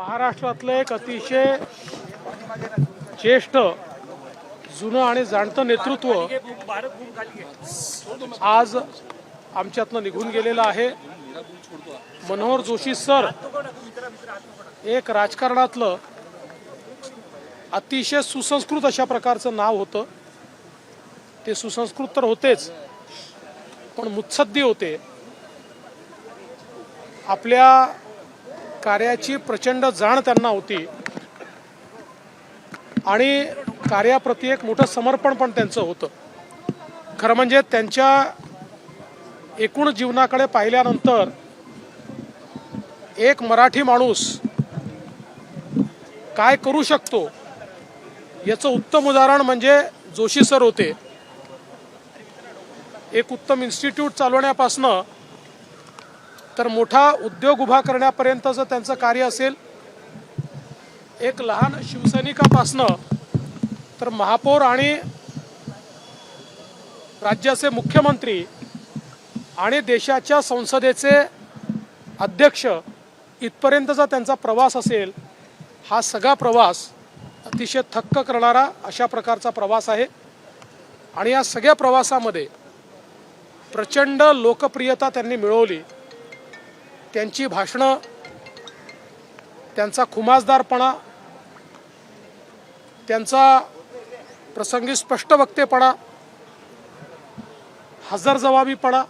महाराष्ट्रातलं एक अतिशय ज्येष्ठ जुनं आणि जाणतं नेतृत्व आज आमच्यातनं निघून गेलेलं आहे. मनोहर जोशी सर एक राजकारणातलं अतिशय सुसंस्कृत अशा प्रकारचं नाव होतं. ते सुसंस्कृत तर होतेच पण मुत्सद्दी होते. आपल्या कार्याची प्रचंड जाण त्यांना होती. आणि कार्याप्रती एक मोठं समर्पण पण त्यांचं होतं. खरं म्हणजे त्यांच्या एकूण जीवनाकडे पाहिल्यानंतर एक मराठी माणूस काय करू शकतो? याचं उत्तम उदाहरण म्हणजे जोशी सर होते. एक उत्तम इन्स्टिट्यूट चालवण्यापासनं तर मोठा उद्योग उभा करण्यापर्यंतचं त्यांचं कार्य असेल. एक लहान शिवसैनिकापासनं तर महापौर आणि राज्याचे मुख्यमंत्री आणि देशाच्या संसदेचे अध्यक्ष इथपर्यंतचा त्यांचा प्रवास असेल हा सगळा प्रवास अतिशय थक्क करणारा अशा प्रकारचा प्रवास आहे. आणि या सगळ्या प्रवासामध्ये प्रचंड लोकप्रियता त्यांनी मिळवली. त्यांची भाषणं त्यांचा खुमासदारपणा त्यांचा प्रसंगी स्पष्ट वक्तेपणा हजरजबाबीपणा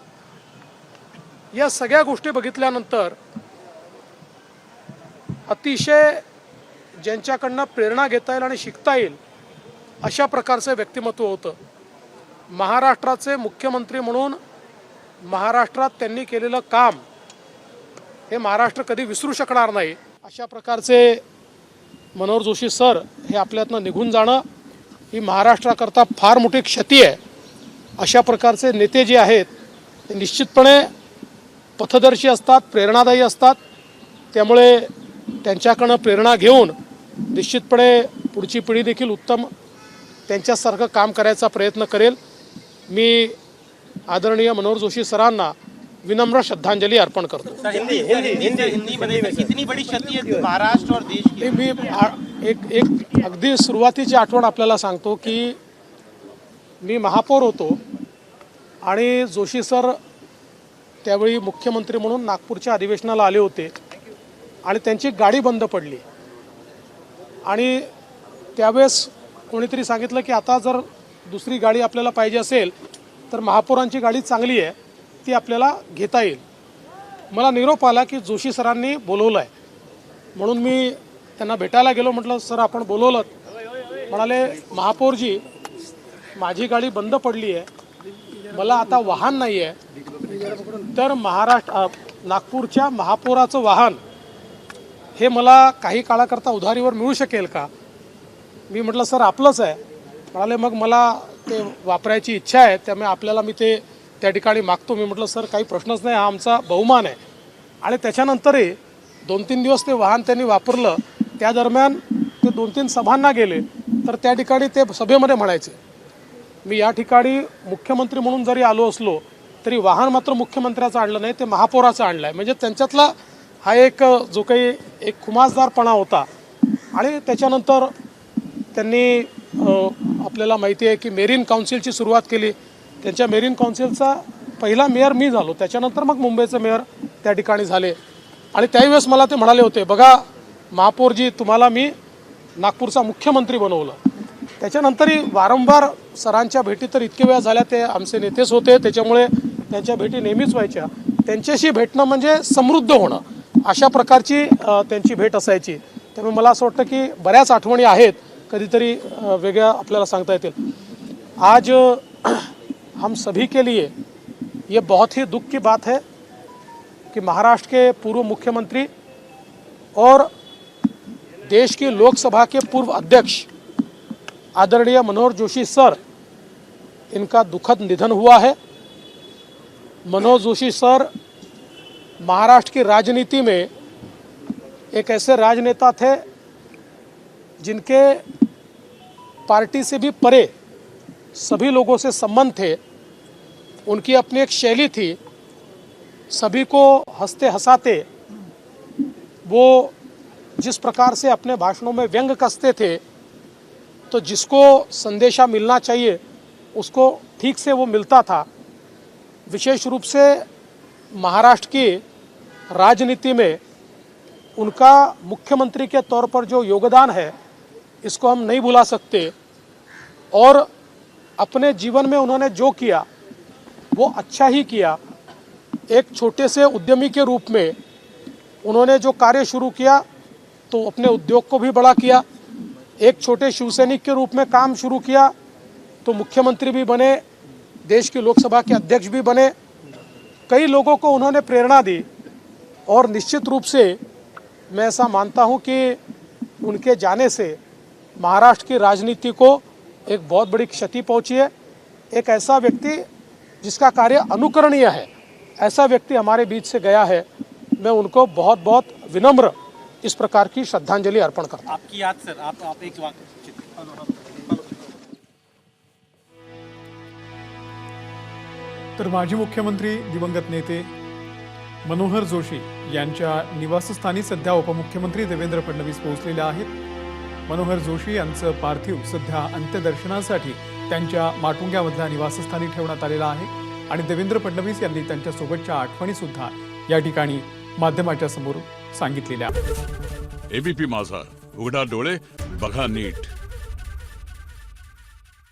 या सगळ्या गोष्टी बघितल्यानंतर अतिशय ज्यांच्याकडनं प्रेरणा घेता येईल आणि शिकता येईल अशा प्रकारचं व्यक्तिमत्व होतं. महाराष्ट्राचे मुख्यमंत्री म्हणून महाराष्ट्रात त्यांनी केलेलं काम हे महाराष्ट्र कधी विसरू शकणार नाही. अशा प्रकारचे मनोहर जोशी सर हे आपल्यातनं निघून जाणं ही महाराष्ट्राकरता फार मोठी क्षती आहे. अशा प्रकारचे नेते जे आहेत ते निश्चितपणे पथदर्शी असतात प्रेरणादायी असतात. त्यामुळे त्यांच्याकडनं प्रेरणा घेऊन निश्चितपणे पुढची पिढी देखील उत्तम त्यांच्यासारखं काम करायचा प्रयत्न करेल. मी आदरणीय मनोहर जोशी सरांना विनम्र श्रद्धांजली अर्पण करतो. हिंदी हिंदी हिंदी हिंदी मध्ये इतनी बड़ी क्षति है महाराष्ट्र और देश की? हे मी एक एक अगदी सुरुवातीची आठवण आपल्याला सांगतो की मी महापौर होतो आणि जोशी सर त्यावेळी मुख्यमंत्री म्हणून नागपूरच्या अधिवेशनाला आले होते आणि त्यांची गाडी बंद पडली. आणि त्यावेळेस कोणीतरी सांगितलं की आता जर दुसरी गाडी आपल्याला पाहिजे असेल तर महापौरांची गाडी चांगली आहे. ती आपल्याला घेता येईल. मला निरोप आला की जोशी सरांनी बोलवलं आहे म्हणून मी त्यांना भेटायला गेलो म्हटलं सर आपण बोलवलं. म्हणाले महापौरजी माझी गाडी बंद पडली आहे मला आता वाहन नाही आहे तर महाराष्ट्र नागपूरच्या महापौराचं वाहन हे मला काही काळाकरता उधारीवर मिळू शकेल का? मी म्हटलं सर आपलंच आहे. म्हणाले मग मला ते वापरायची इच्छा आहे त्यामुळे आपल्याला मी ते त्या ठिकाणी मागतो. मी म्हटलं सर काही प्रश्नच नाही. हा आमचा बहुमान आहे. आणि त्याच्यानंतरही दोन तीन दिवस ते वाहन त्यांनी वापरलं. त्या दरम्यान ते दोन तीन सभांना गेले. तर त्या ठिकाणी ते सभेमध्ये म्हणायचे मी या ठिकाणी मुख्यमंत्री म्हणून जरी आलो असलो तरी वाहन मात्र मुख्यमंत्र्याचं आणलं नाही ते महापौराचं आणलं आहे म्हणजे त्यांच्यातला हा एक जो काही एक खुमासदारपणा होता. आणि त्याच्यानंतर त्यांनी आपल्याला माहिती आहे की मेरीन काउन्सिलची सुरुवात केली. त्यांच्या मेरीन काउन्सिलचा पहिला मेयर मी झालो. त्याच्यानंतर मग मुंबईचे मेयर त्या ठिकाणी झाले. आणि त्यावेळेस मला ते म्हणाले होते बघा महापौरजी तुम्हाला मी नागपूरचा मुख्यमंत्री बनवलं. त्याच्यानंतरही वारंवार सरांच्या भेटी तर इतके वेळा झाल्या ते आमचे नेतेच होते. त्याच्यामुळे त्यांच्या भेटी नेहमीच व्हायच्या. त्यांच्याशी भेटणं म्हणजे समृद्ध होणं. अशा प्रकारची त्यांची भेट असायची. त्यामुळे मला असं वाटतं की बऱ्याच आठवणी आहेत. कधीतरी वेगळ्या आपल्याला सांगता येतील. आज हम सभी के लिए ये बहुत ही दुख की बात है कि महाराष्ट्र के पूर्व मुख्यमंत्री और देश की लोकसभा के पूर्व अध्यक्ष आदरणीय मनोहर जोशी सर, इनका दुखद निधन हुआ है। मनोहर जोशी सर महाराष्ट्र की राजनीति में एक ऐसे राजनेता थे जिनके पार्टी से भी परे सभी लोगों से संबंध थे उनकी अपनी एक शैली थी, सभी को हँसते हंसाते, वो जिस प्रकार से अपने भाषणों में व्यंग कसते थे तो जिसको संदेशा मिलना चाहिए, उसको ठीक से वो मिलता था। विशेष रूप से महाराष्ट्र की राजनीति में उनका मुख्यमंत्री के तौर पर जो योगदान है, इसको हम नहीं भुला सकते। और अपने जीवन में उन्होंने जो किया वो अच्छा ही किया। एक छोटे से उद्यमी के रूप में उन्होंने जो कार्य शुरू किया तो अपने उद्योग को भी बड़ा किया। एक छोटे शिवसैनिक के रूप में काम शुरू किया तो मुख्यमंत्री भी बने, देश की लोकसभा के अध्यक्ष भी बने। कई लोगों को उन्होंने प्रेरणा दी और निश्चित रूप से मैं ऐसा मानता हूँ कि उनके जाने से महाराष्ट्र की राजनीति को एक बहुत बड़ी क्षति पहुँची है। एक ऐसा व्यक्ति जिसका कार्य अनुकरणीय है। ऐसा व्यक्ति हमारे बीच से गया है। मैं उनको बहुत बहुत विनम्र इस प्रकार की श्रद्धांजलि अर्पण करता हूँ। आपकी याद सर आप आप एक वाक्य तर माजी मुख्यमंत्री दिवंगत नेते मनोहर जोशी यांच्या निवासस्थानी सध्या उपमुख्यमंत्री देवेंद्र फडणवीस पोहोचलेले आहेत. मनोहर जोशी यांचं पार्थिव सध्या अंत्यदर्शनासाठी त्यांच्या माटुंग्यामधल्या निवासस्थानी ठेवण्यात आलेलं आहे आणि देवेंद्र फडणवीस यांनी त्यांच्यासोबतच्या आठवणी सुद्धा या ठिकाणी माध्यमाच्या समोर सांगितलेल्या. आहेत एबीपी माझा. उघडा डोळे बघा नीट.